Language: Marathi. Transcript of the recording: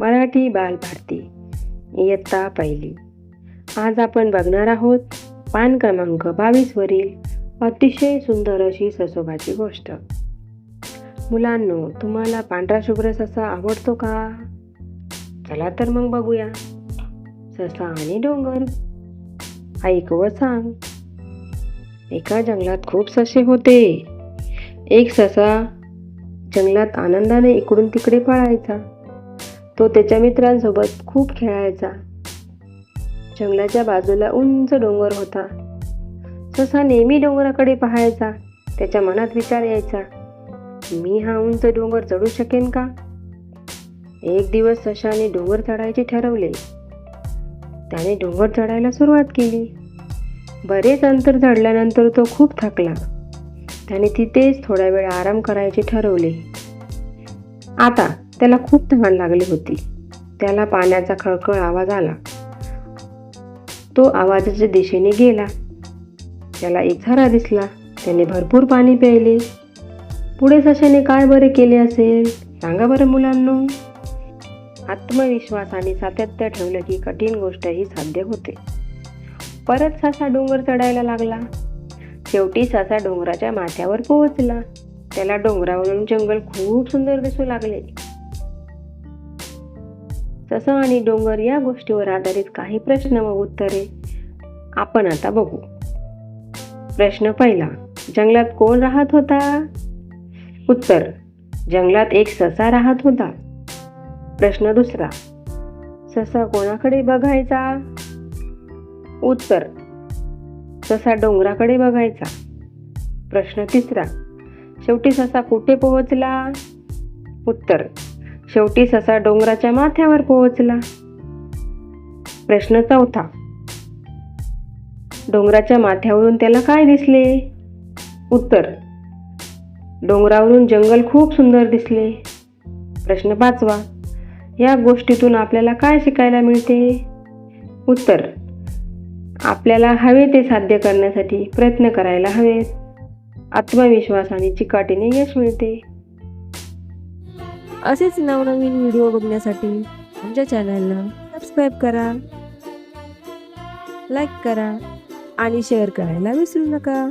मराठी बालभारती. इयत्ता पहिली. आज आपण बघणार आहोत पान क्रमांक बावीसवरील अतिशय सुंदर अशी ससोबाची गोष्ट. मुलांनो तुम्हाला पांढरा शुभ्र ससा आवडतो का? चला तर मग बघूया. ससा आणि डोंगर. ऐक व सांग. एका जंगलात खूप ससे होते. एक ससा जंगलात आनंदाने इकडून तिकडे पळायचा. तो त्याच्या मित्रांसोबत खूप खेळायचा. जंगलाच्या बाजूला उंच डोंगर होता. ससा नेहमी डोंगराकडे पाहायचा त्याच्या मनात विचार यायचा मी हा उंच डोंगर चढू शकेन का? एक दिवस सशाने डोंगर चढायचे ठरवले. त्याने डोंगर चढायला सुरुवात केली. बरेच अंतर चढल्यानंतर तो खूप थकला. त्याने तिथेच थोडा वेळ आराम करायचे ठरवले. आता त्याला खूप तहान लागली होती. त्याला पाण्याचा खळखळ आवाज आला. तो आवाजाच्या दिशेने गेला. त्याला एक झरा दिसला त्याने भरपूर पाणी प्यायले. पुढे सशाने काय बरे केले असेल? सांगा बरं मुलांनो. आत्मविश्वास आणि सातत्य ठेवलं की कठीण गोष्टही साध्य होते. परत ससा डोंगर चढायला लागला. शेवटी ससा डोंगराच्या माथ्यावर पोहोचला. त्याला डोंगरावरून जंगल खूप सुंदर दिसू लागले. ससा आणि डोंगर या गोष्टीवर आधारित काही प्रश्न व उत्तरे. आपण आता बघू. प्रश्न पहिला जंगलात कोण राहत होता? उत्तर जंगलात एक ससा राहत होता. प्रश्न दुसरा ससा कोणाकडे बघायचा? उत्तर ससा डोंगराकडे बघायचा. प्रश्न तिसरा शेवटी ससा कुठे पोहोचला? उत्तर शेवटी ससा डोंगराच्या माथ्यावर पोहोचला. प्रश्न चौथा. डोंगराच्या माथ्यावरून त्याला काय दिसले? उत्तर. डोंगरावरून जंगल खूप सुंदर दिसले. प्रश्न पाचवा. या गोष्टीतून आपल्याला काय शिकायला मिळते? उत्तर. आपल्याला हवे ते साध्य करण्यासाठी प्रयत्न करायला हवेत. आत्मविश्वास आणि चिकाटीने यश मिळते. असेच नवनवीन व्हिडिओ बघण्यासाठी आमच्या चॅनलला सबस्क्राईब करा लाईक करा आणि शेअर करायला विसरू नका.